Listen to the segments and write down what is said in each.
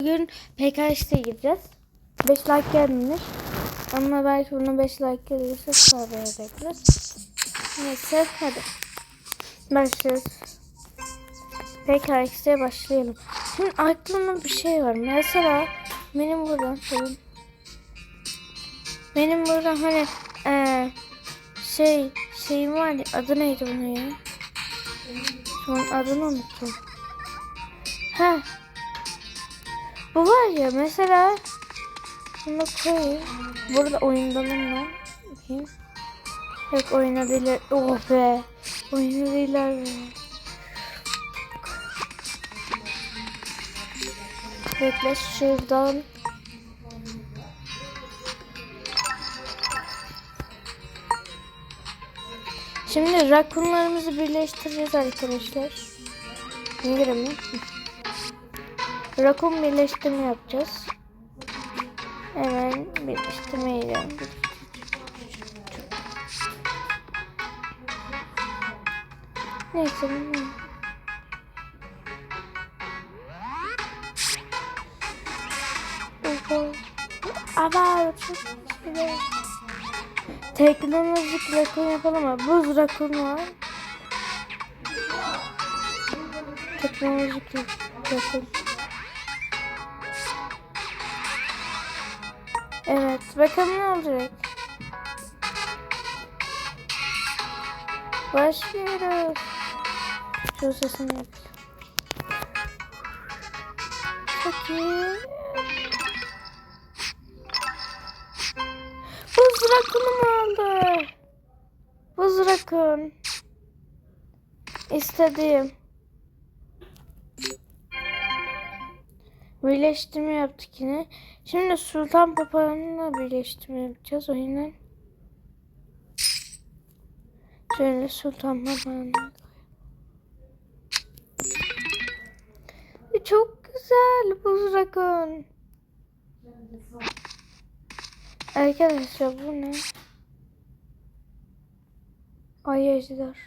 Bugün PKX'e gireceğiz. 5 like gelmemiş. Ama belki buna 5 like gelirse sonra bekleriz. Neyse hadi. Başlıyoruz. PKX'e başlayalım. Şimdi aklımda bir şey var. Mesela benim buradan sorun. Benim buradan hani eee şey şeyim var ya adı neydi onun ya? Şu an adını unuttum. Ha bu var ya mesela bunu koyayım. Burada oyundanım ben. Bakayım. Yok oyuna değiller. Oh be. Be. Bekle şuradan. Şimdi rakunlarımızı birleştireceğiz arkadaşlar. Niye giremiyorum? Rakun birleştirme yapacağız. Hemen birleştirmeyle. Neyse. Ama Teknolojik rakun yapalım mı? Buz rakun var. Teknolojik rakun. Bakalım ne olacak. Başlıyoruz. Şu sesini yap. Çok iyi. Buz rakunum oldu. Buz rakun. İstediğim. Birleştirme yaptık yine. Şimdi Sultan Papağan'la birleştirme yapacağız o. Şöyle Sultan Papağan'la Çok güzel buz rakun. Arkadaşlar bu ne? Ay ejder.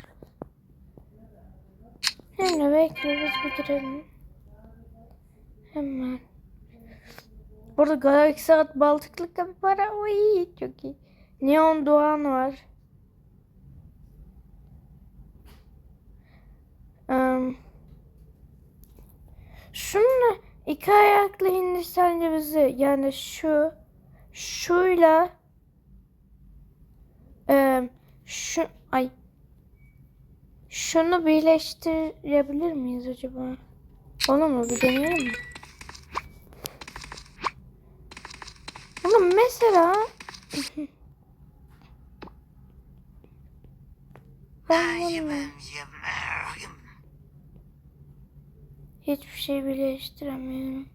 Şimdi bekliyoruz bitirelim. Hemen. Burada Galaxy at Baltıklı kapara. Oy çok iyi. Neon Doğan var. Um, şununla iki ayaklı Hindistan cevizi yani şu şuyla um, şu ay şunu birleştirebilir miyiz acaba? Onu mu bir deneyelim mi? Oğlum mesela ben hiçbir şey birleştiremiyorum.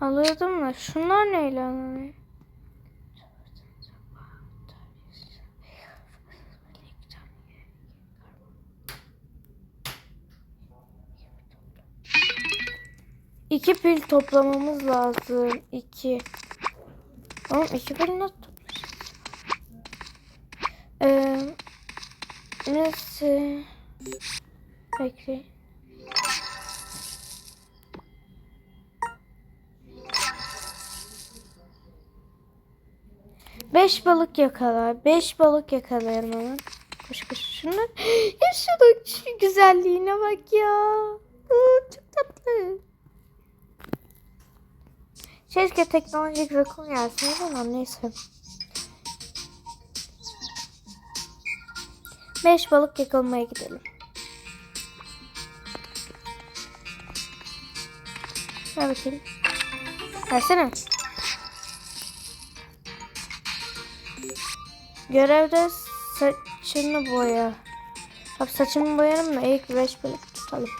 Alıyordum da şunlar neyle alınıyor? İki pil toplamamız lazım. İki. Oğlum iki pil nasıl toplayacağız? Ee, nasıl? Bekle. Beş balık yakala. Beş balık yakalayalım hemen. Koş koş şunu. Ya şunun şu güzelliğine bak ya. Aa, çok tatlı. Keşke teknolojik rakun gelseydi ama neyse. Beş balık yakalamaya gidelim. Ver bakayım. Versene. Görevde saçını boya. Abi saçımı boyarım da ilk beş balık tutalım.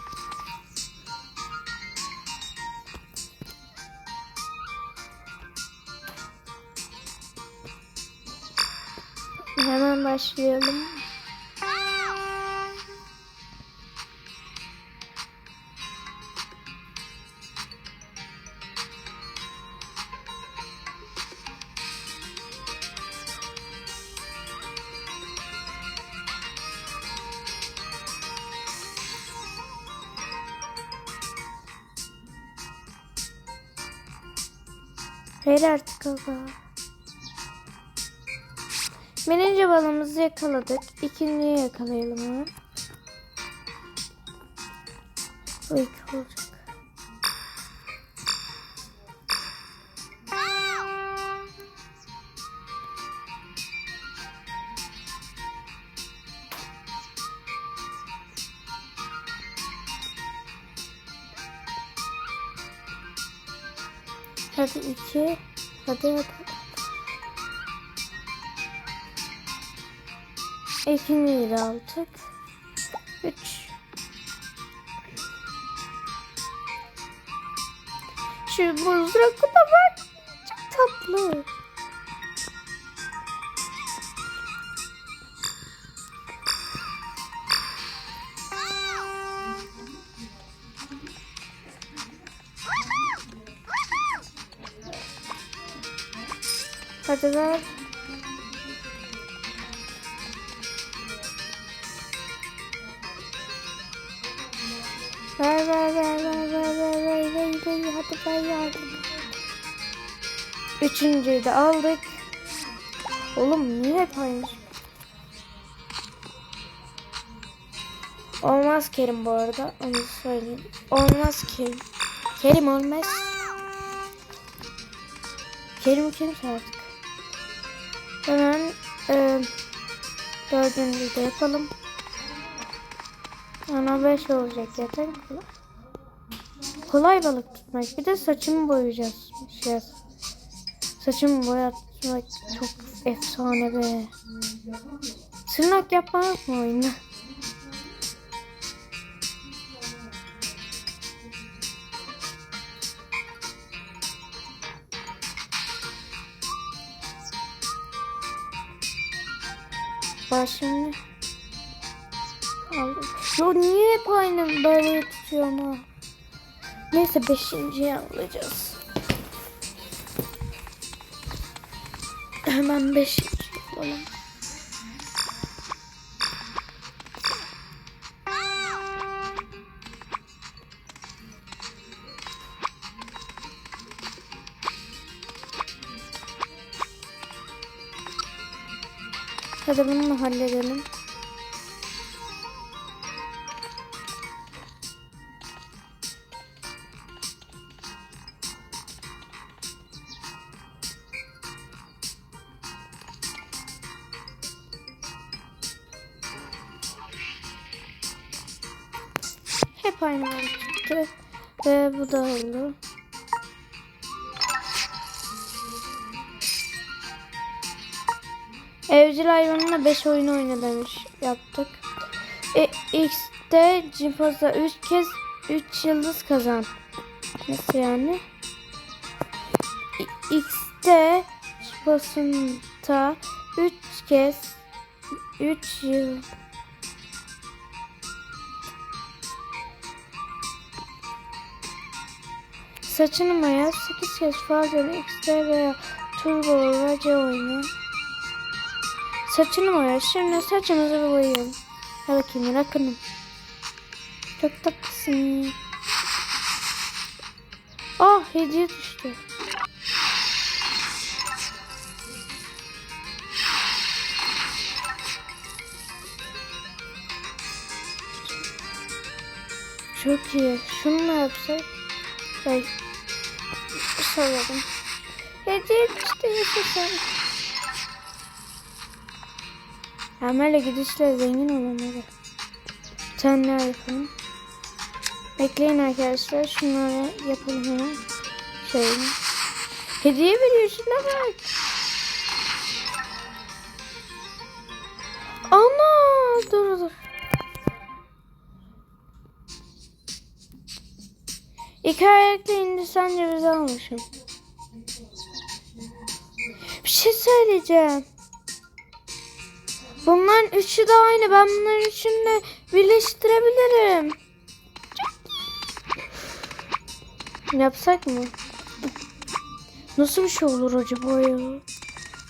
Birinci balımızı yakaladık. İkinciyi yakalayalım hemen. Bu iki olacak. Hadi iki. Hadi hadi. İkinciyi de aldık. Üç. Şu buzrakı da var. Çok tatlı. Hadi. Ver Üçüncüyü de aldık. Oğlum niye hep aynı? Olmaz Kerim bu arada. Onu söyleyeyim. Olmaz Kerim. Kerim olmaz. Kerim kimse artık. Hemen e, dördüncüyü de yapalım. Ona 5 olacak yeter. Kolay balık tutmak. Bir de saçımı boyayacağız. Şey, saçımı boyatmak çok efsane be. Tırnak yapmak mı şimdi. Aldım. Yo niye hep aynı böyle tutuyorum ha? Neyse beşinciyi alacağız. Hemen beşinci alalım. Hadi bunu halledelim. 5 oyun oyna demiş. Yaptık. E, X'te Cipaz'a 3 kez 3 yıldız kazan. Nasıl yani? X'te Cipaz'ında 3 kez 3 yıl Saçını boya 8 kez fazla X'de veya Turbo ve C oyunu. Saçını boya. Şimdi saçımızı boyayalım. Hadi bakayım rakınım. Çok tatlısın. Ah hediye düştü. Çok iyi. Şunu ne yapsak? Ay. Salladım. Hediye düştü yaşasın. Hemen gidişle zengin tane daha yapalım. Bekleyin arkadaşlar. Şunları yapalım hemen. Şöyle. Hediye veriyor şuna bak. Ana dur dur. İki ayaklı Hindistan cevizi almışım. Bir şey söyleyeceğim. Bunların üçü de aynı. Ben bunların üçünü de birleştirebilirim. Yapsak mı? Nasıl bir şey olur acaba ya?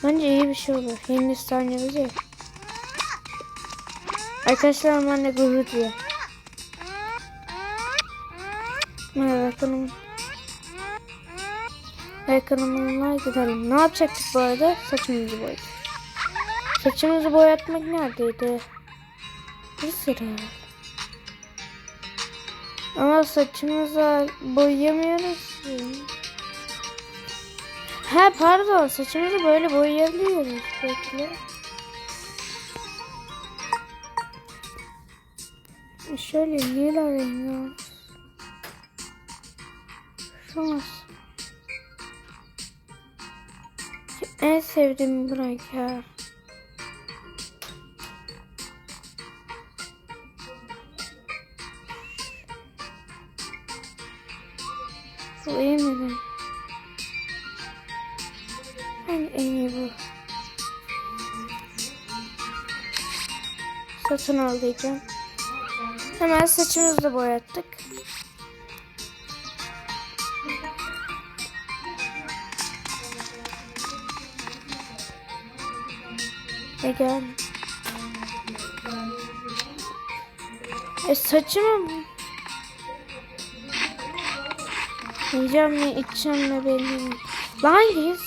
Bence iyi bir şey olur. Hindistan cevizi. Arkadaşlar benimle gurur duyuyor. Hadi bakalım. Ve kanalına gidelim. Ne yapacaktık bu arada? Saçımızı boyadık. Saçımızı boyatmak neredeydi? Bir sıra. Ama saçımızı boyayamıyoruz. Ha pardon saçımızı böyle boyayabiliyoruz. Bekle. Şöyle lila rengi olsun. Şu olsun. En sevdiğim renk ya. Diyeceğim. Hemen saçımızı da boyattık. E gel. E saçımı Yiyeceğim ne içeceğim ne belli değil. Lan giz.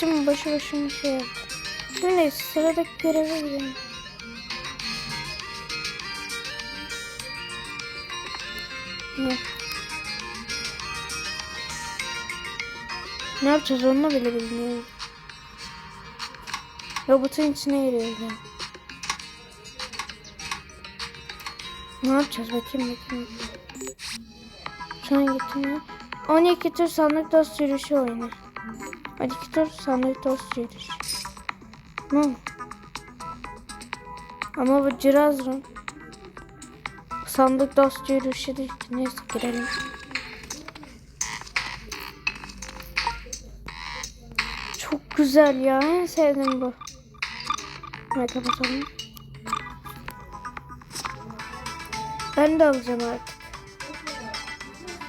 Saçımı başı başımı şey yaptım. Şimdi sıradaki göreve gidelim. Ne? Ne yapacağız onu bile bilmiyorum. Robotun içine giriyoruz yani. Ne yapacağız bakayım bakayım. Şu an gitmiyor. 12 tur sandık dost yürüyüşü oyna. 12 tur sandık dost yürüyüşü. Ne? Ama bu cirazın sandık dost yürüyüşü değil ki. Neyse girelim. Çok güzel ya. En sevdiğim bu. Hadi kapatalım. Ben de alacağım artık.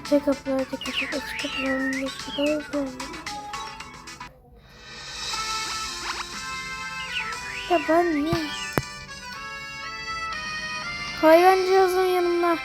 Tek kapılar, tek kapılar, açık kapılar, geç kapılar, Ya ben niye? Hayvancağızın yanımda.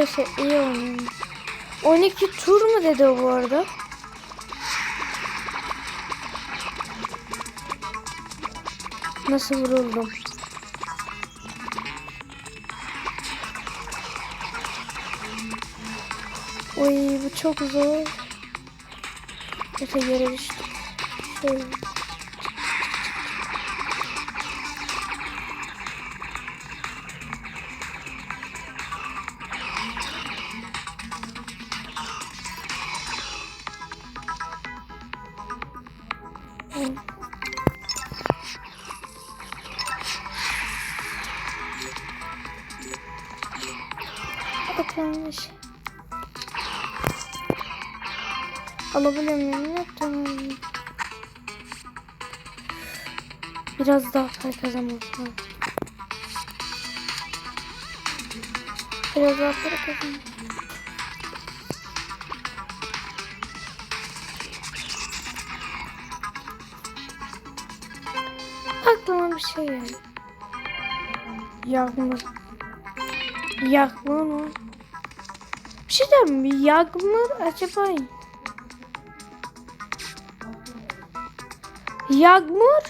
Arkadaşlar iyi oynuyorum. 12 tur mu dedi o bu arada? Nasıl vuruldum? Oy bu çok zor. Öte yere düştük. Şöyle. Alabiliyor muyum? Yok tamam. Biraz daha para kazanmak. Biraz daha para kazanmak. Aklıma bir şey geldi. Yağmur. Yağmur mu? Bir şey diyeyim mi? Yağmur acaba? Yağmur?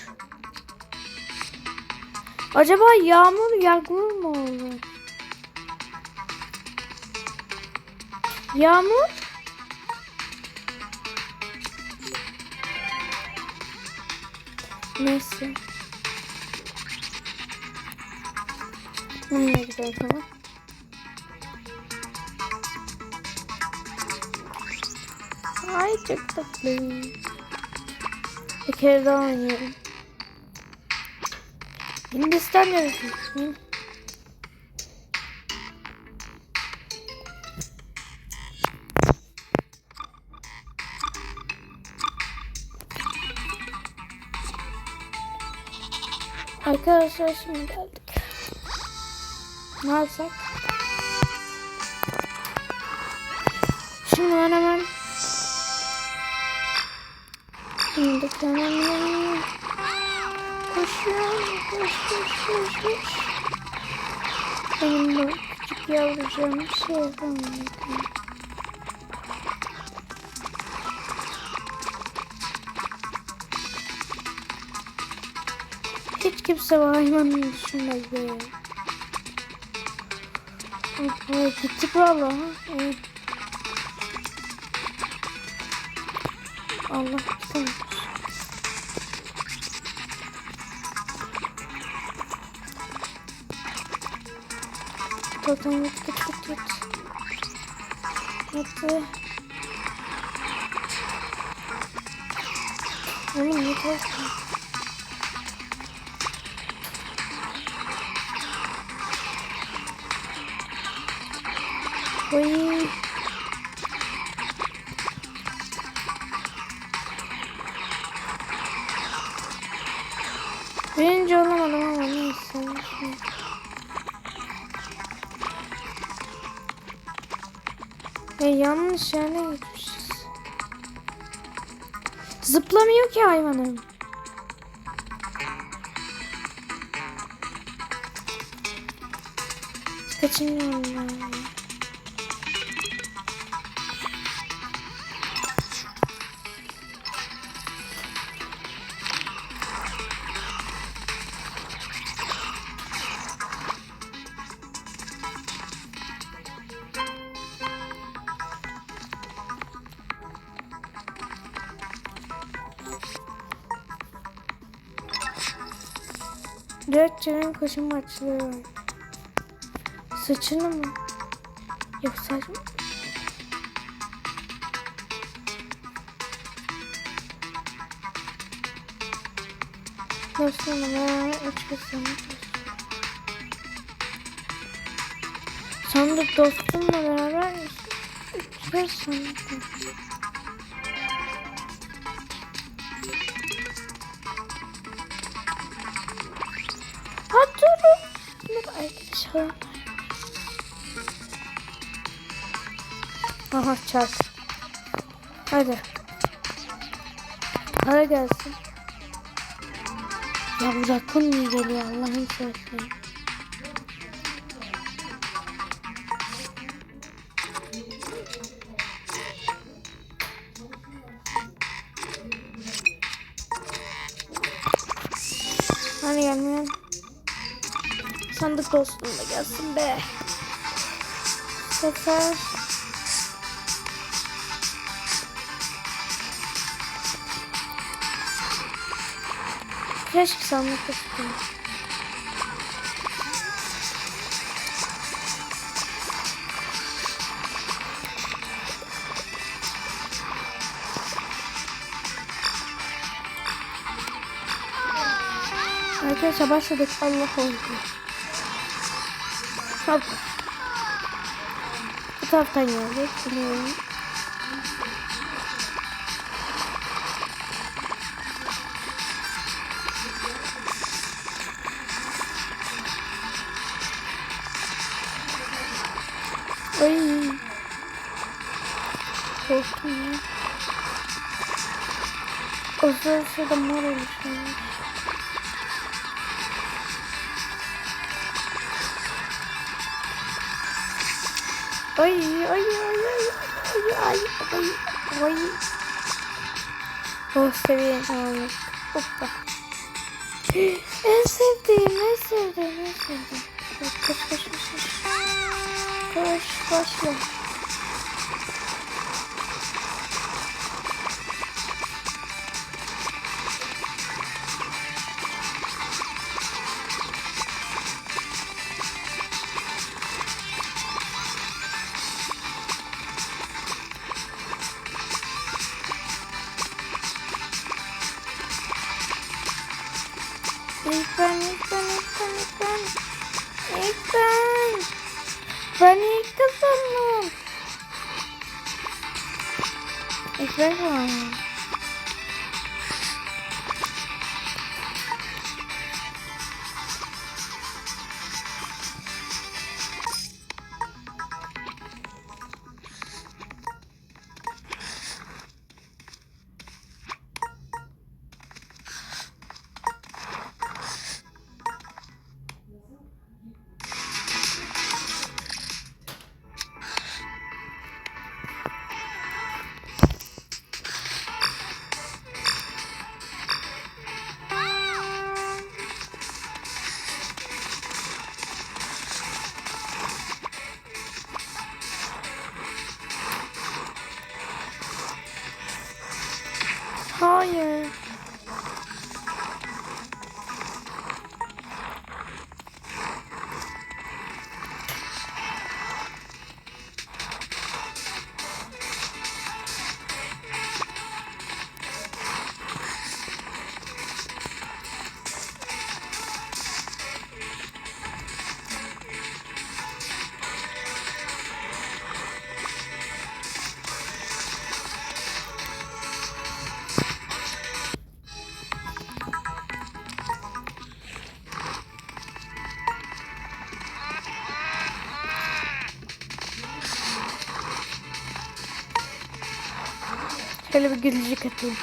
Acaba yağmur yağmur mu olur? Yağmur? Neyse. Bununla gidelim tamam. Ay çok tatlı. Bir kere daha oynayalım. Hindistan. Hı. Arkadaşlar şimdi geldik. Ne yapsak? Şimdi ben hemen Şimdi hemen koşuyorum. Koş koş koş koş. Benim bu küçük yavrucağım bir şey yapamıyor. Hiç kimse bu hayvanı düşünmez be. Ay, gittik valla. Allah sen. Totem git git git git. Hadi. Oğlum ne korktun? Oy. Hayvanım. Dört çevirim koşu maçları var. Saçını mı? Yok saç mı? Dostum üç kız sandık. Dostumla beraber kız sandık. Dur arkadaşlar. Aha çarp. Hadi. Para gelsin. Ya rakun niye geliyor Allah'ın seversen. Sandık dostum da gelsin be. Sefer Keşke sandık dostum. Arkadaşlar başladık. Allah oldu. Hop. Bu taraftan geldik. Biliyorum. Ay. Korktum ya. O sırada mor olmuş. Ay ay ay ay ay ay ay ay O seviye aldık. Hoppa. En sevdiğim, en sevdiğim, en sevdiğim. Koş koş koş koş. Koş başla. Şöyle bir gülücük atayım.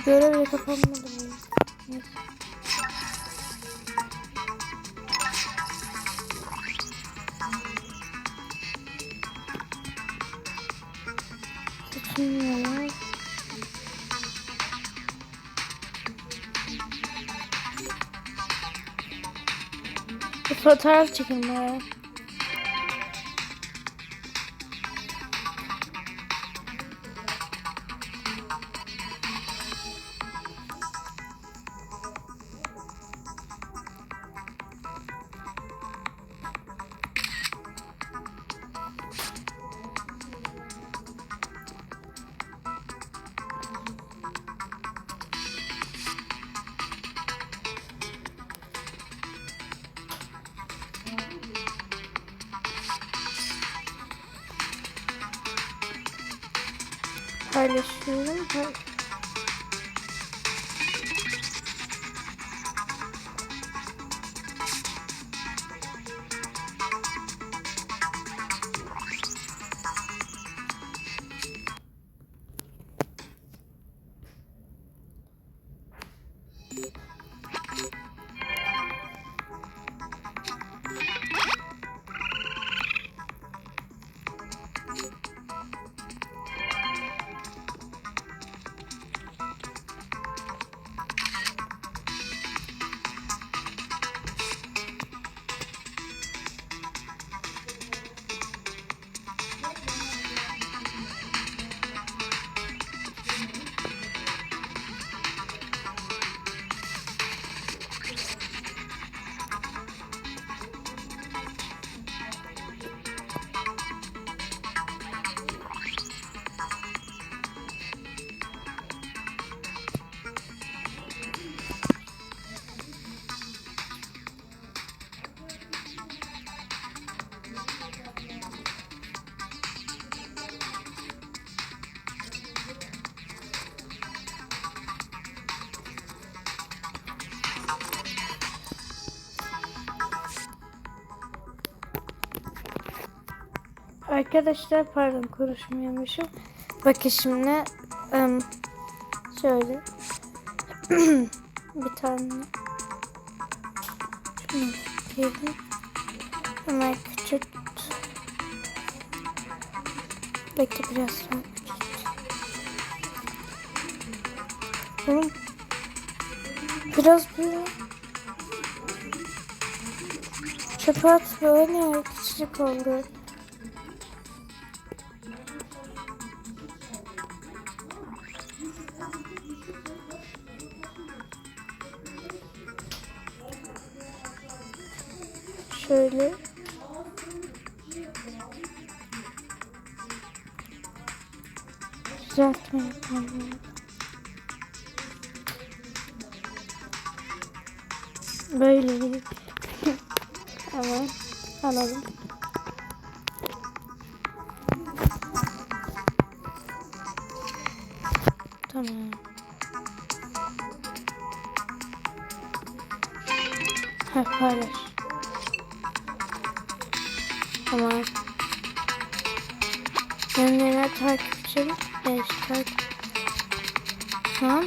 Ya şu görev de kapanmadı. Bir fotoğraf çekin. Arkadaşlar pardon konuşmuyormuşum. Bakın şimdi ım, Şöyle. bir tane. Şunu. Hemen küçült. Bekle biraz sonra. Oğlum. Biraz böyle. Çöpe at böyle küçücük oldu. Tamam. Ben neler takipçim? Beş takip. Tamam.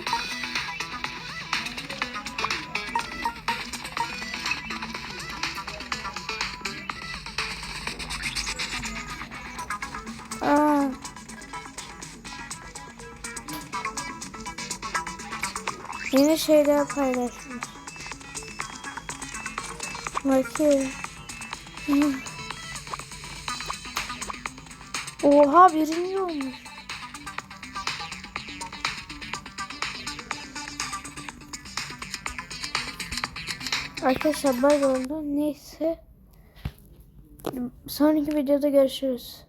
Yeni şeyler paylaşmış. Bakayım. Oha birinci olmuş. Arkadaşlar bay oldu. Neyse. Sonraki videoda görüşürüz.